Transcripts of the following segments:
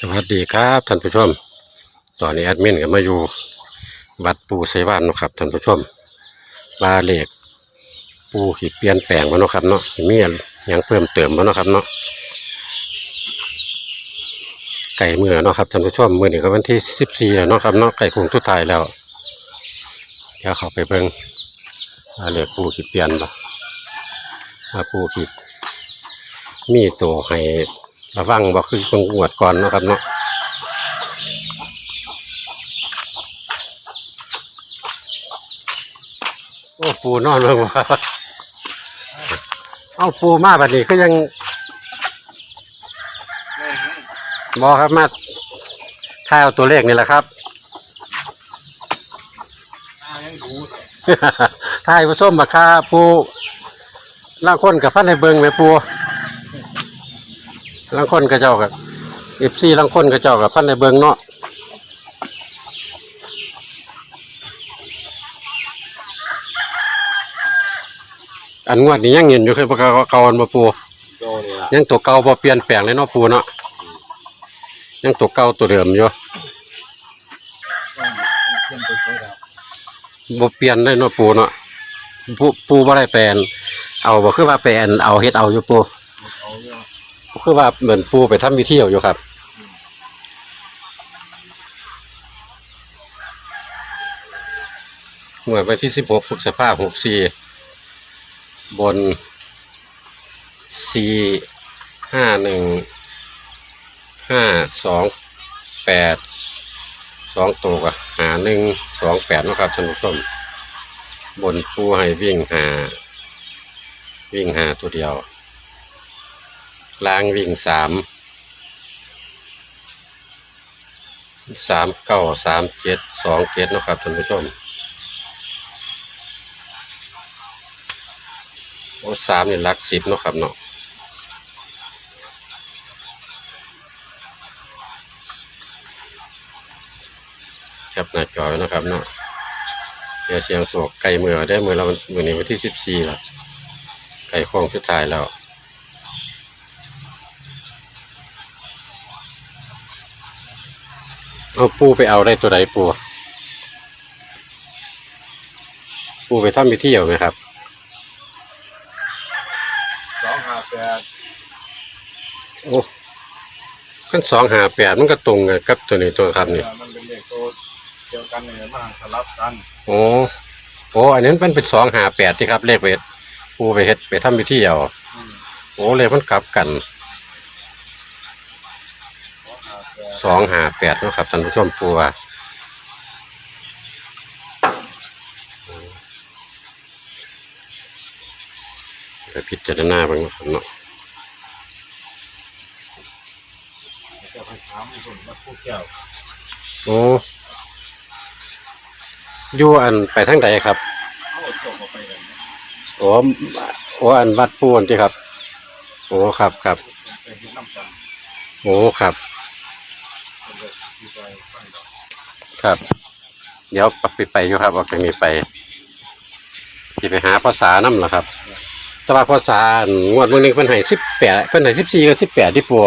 สวัสดีครับท่านผู้ชม ตอนนี้แอดมินก็มาอยู่วัดปูไซวานนะครับท่านผู้ชมบาเลขปูขีเปลี่ยนแปลงมาเนาะครับเนาะมีหยังเพิ่มเติมมาเนาะครับเนาะไก่เมื่อเนาะครับท่านผู้ชมเมื่อนี้ก็วันที่สิบสี่แล้วเนาะครับเนาะไก่คงทุดทายแล้วเดี๋ยวเข้าไปเบิ่งบาเลขปูขีเปลี่ยนบ่ว่าปูขีมีตัวให้ ระวังบ่คือคงงวดก่อนเนาะครับเนาะโอ้ปูนอนลงมาครับเอาปูมาบัดนี้ก็ยังบอครับมาถ่ายเอาตัวเลขนี่แหละครับถ่ายผสมมาค่าปูล่างคนกับพันในเบิงไหมปู ล่างคนกับเจ้ากับเอฟซีล่างคนกับเจ้ากับพันในเบิงเนาะอันงวดนี้ยังเห็นอยู่คือเก่าเก่าอันมาปูโดนี่ละยังตัวเก่าพอเปลี่ยนแปลงเลยเนาะปูเนาะยังตัวเก่าตัวเดิมอยู่เพื่อนไปใช้แล้วบ่เปลี่ยนเลยเนาะปูเนาะปูปูบ่ได้แปลนเอาบ่คือว่าแปลนเอาเฮ็ดเอาอยู่ปูเอาเรื่องบ่ คือว่าเหมือนปูไปทำวิธีเอาอยู่ครับงวดวันที่16พฤษภาคม64บน4ห้าหนึ่งห้าสองแปดสองตัวกับหาหนึ่งสองแปดนะครับท่านผู้ชมบนปูให้วิ่งหา วิ่งหาตัวเดียว ล่างวิ่งสามสามเก้าสามเจ็ดสองเจ็ดนะครับท่านผู้ชมโอ้สามนี่ลักสิบนะครับเนาะแคปหน้าจอไว้นะครับเนาะเดี๋ยวเสียงโศกไก่เมื่อได้เมื่อเราเมือนี้วันที่สิบสี่แล้วไก่โค้งสุดท้ายแล้ว เอาปูไปเอาได้ตัวใดปูปูไปทำพิธีเอาไหมครับสองห้าแปดโอ้ขั้นสองหาแปดมันก็ตรงกันกับตัวนี้ตัวครับนี่มันเป็นเลขโตเดียวกันเนี่ยมันสลับกันโอ้โอ้อันนี้มันเป็นสองหาแปดที่ครับเลขไปเฮ็ดปูไปเฮ็ดไปทำพิธีเอาอืมโอ้เลขมันกลับกัน สองหาแปดนะครับท่านผู้ชมปูว่าพิจารณาบ้างเนาะครับเนาะโอ้ยู่อันไปทางใดครับเขาเอาส่งมาไปเลยโอ้โอ้อันวัดปูนที่ครับ โอ้ครับครับ โอ้ครับ ครับ เดี๋ยวไปไปอยู่ครับออกจากนี้ไปที่ไปหาภาษานั่นแหละครับ แต่ว่าภาษานงวดเมื่อนึงเพิ่นให้สิบแปดเพิ่นให้สิบสี่กับสิบแปดที่ปัว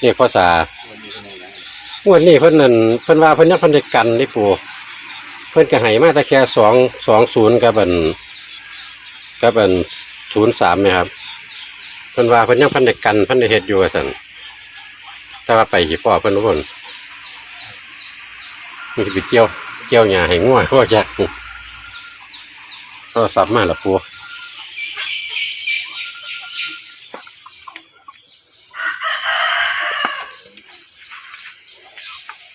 เรียกภาษานนี้เป็นยังวดนี้เพิ่นนั่นเพิ่นว่าเพิ่นยังเพิ่นได้กันที่ปัวเพิ่นก็ให้มาแต่แค่สองสองศูนย์กับอันกับอันศูนย์สามนี่ยครับเพิ่นว่าเพิ่นยังเพิ่นได้กันเพิ่นได้เฮ็ดอยู่สัน แต่ว่าไปหีพ่อเพิ่นว่าเพิ่นมันสิไปเกี่ยว เกี่ยวหญ้าให้งัวว่าจักโทรศัพท์มาละปัว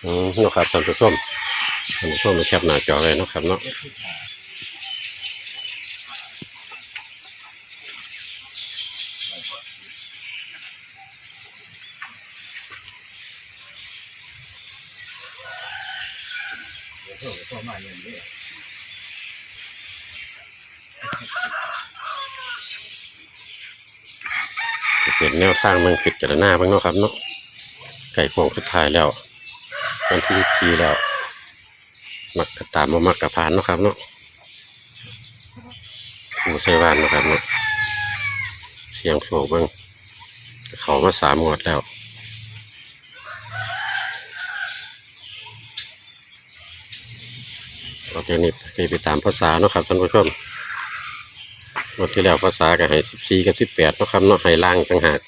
อืมนะครับท่านผู้ชมท่านผู้ชมมาแคปหน้าจอเลยนะครับเนาะ เปลี่ยนแนวทางมันผิดจหน้าบ้างเนาะครับเนาะไก่ควงสุดท้ายแล้ววันที่สี่แล้ว มักกระตามมามักกระพานเนาะครับเนาะหมูไส่บ้านนะครับเนาะเสียงโศกบ้างเขามาสามหมดแล้วโอเคนี่ไปตามภาษาเนาะครับท่านผู้ชม งวันที่แล้วภาษาก็ให้สิบสี่กับสิบแปดเนาะครับเนาะให้ล่างต่างหาก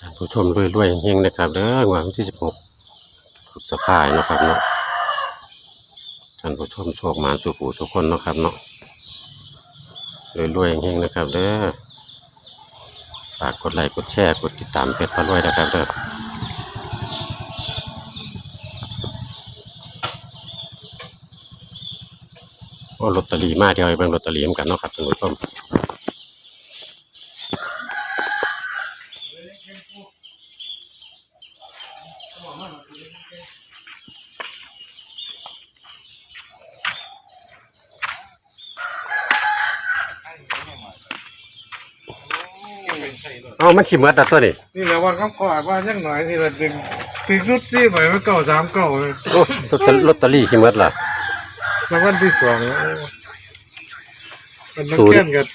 ท่านผู้ชมรวยๆเฮงๆนะครับเด้องวันที่สิบหกพฤษภาเนะครับเนาะท่านผู้ชมโชคหมาสุขูสุขคนนะครับเนาะรวยๆเฮงๆนะครับเด้อฝากกดไลค์กดแชร์กดติดตามเพจพารวยนะครับเด้อ โอ้ลอตเตอรี่มาเดียวไอ้เบิ่งลอตเตอรี่เหมือนกันเนาะครับท่านผู้ชมเอ้ามันขี้เมดอะตัวนี้นี่แหละวันเขาขอว่ายังหน่อยนี่ละดึงถึงสุดที่หน่อยมันเก่าสามเก่าเลยโอ้ลอตเตอรี่ลอตเตอรี่ขี้เมดล่ะ รางวัลที่สองแล้วมันศูต้องนย์เก่นกัน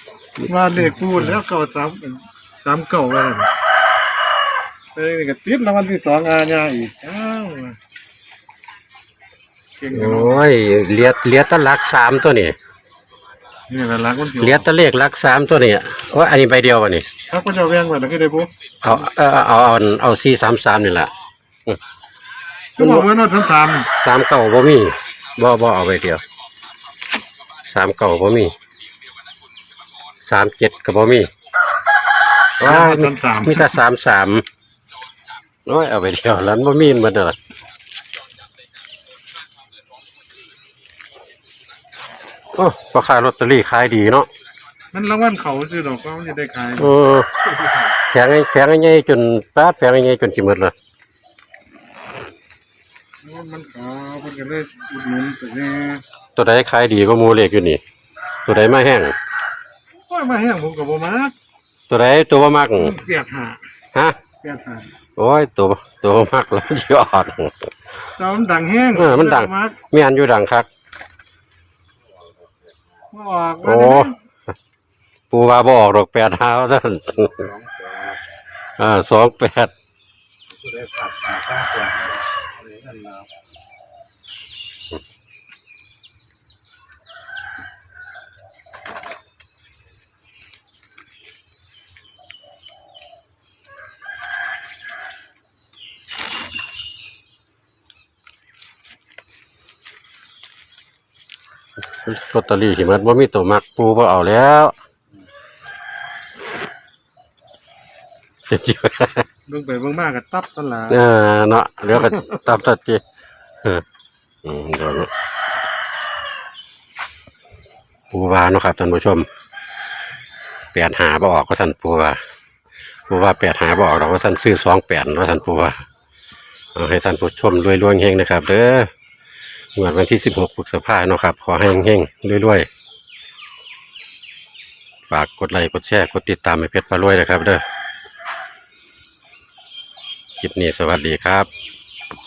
ว่าเลขพูดแล้วเก่าสามสามเก่าแล้วเอ้ยนี่ก็ติดรางวัลที่สองอาญาอีกอ้าวเก่งโอกันเนาะ้ยเหลียดเหลียดแตะลักสามตัวนี้นี่แหละรักมันที่เหลียดแตะเลขลักสามตัวนี้โอ้ยอันนี้ใบเดียววะนี่ถ้าพระเจ้าแว่งไว้แล้วก็ได้ปุ๊บเอาเอาเอาเอาเอาเอาสี่สามสามนี่แหละก็บอกว่าโนดทั้งสามสามเก่าบ่มีบ่บ่เอาใบเดียว สามเก่าบ่มีสามเจ็ดก็บ่มีว้ายมีทั้งสามมีแต่สามสามโอ้ยเอาไปเดียวแล้วมันบ่มีมันเด้อโอ้พอขายลอตเตอรี่ขายดีเนาะมันรางวัลเขาซื้อดอกก็มันจะได้ขายเออแพงไอ้แพงไอ้ใหญ่จนปาดแพงไอ้ใหญ่จนสิหมดเลยมันขาวมันก็เลยอุดหนุนไปแน่ ตัวใดขายดีก็มูเลขอยู่นี่ ตัวใดมาแห้งโอ้ยมาแห้งผมกับผมมาตัวใดตัวบ่มักเปียกหาฮะเปียกหาโอ้ยตัวตัวบ่มักแล้วสิออกเจ้ามันดังแห้งเออมันดังมากมีอันอยู่ดังคักมาออกโอ้ปูว่าบออกดอกแปดเท้าท่านอ่าสองแปด ลอตเตอรี่สิมันว่ามีตัวมักปูว่าเอาแล้วเจ็บเบิ่งไปเบิ่งมากก็ตับตลาดเออเนาะเดี๋ยวก็ตามตัดทีเอออืมเดี๋ยวเนาะปูวาเนาะครับท่านผู้ชมแปดหาบออกก็ท่านปูวาปูว่าแปดหาบออกเราก็ท่านซื้อสองแปดเนาะท่านปูวาเอาให้ท่านผู้ชมรวยรวยๆเฮงนะครับเด้อ งวดวันที่สิบหกพฤษภาเนาะครับ ขอให้เฮงๆรวยๆ ฝากกดไลค์กดแชร์กดติดตามให้เพชรปลารวยนะครับเด้อคลิปนี้สวัสดีครับ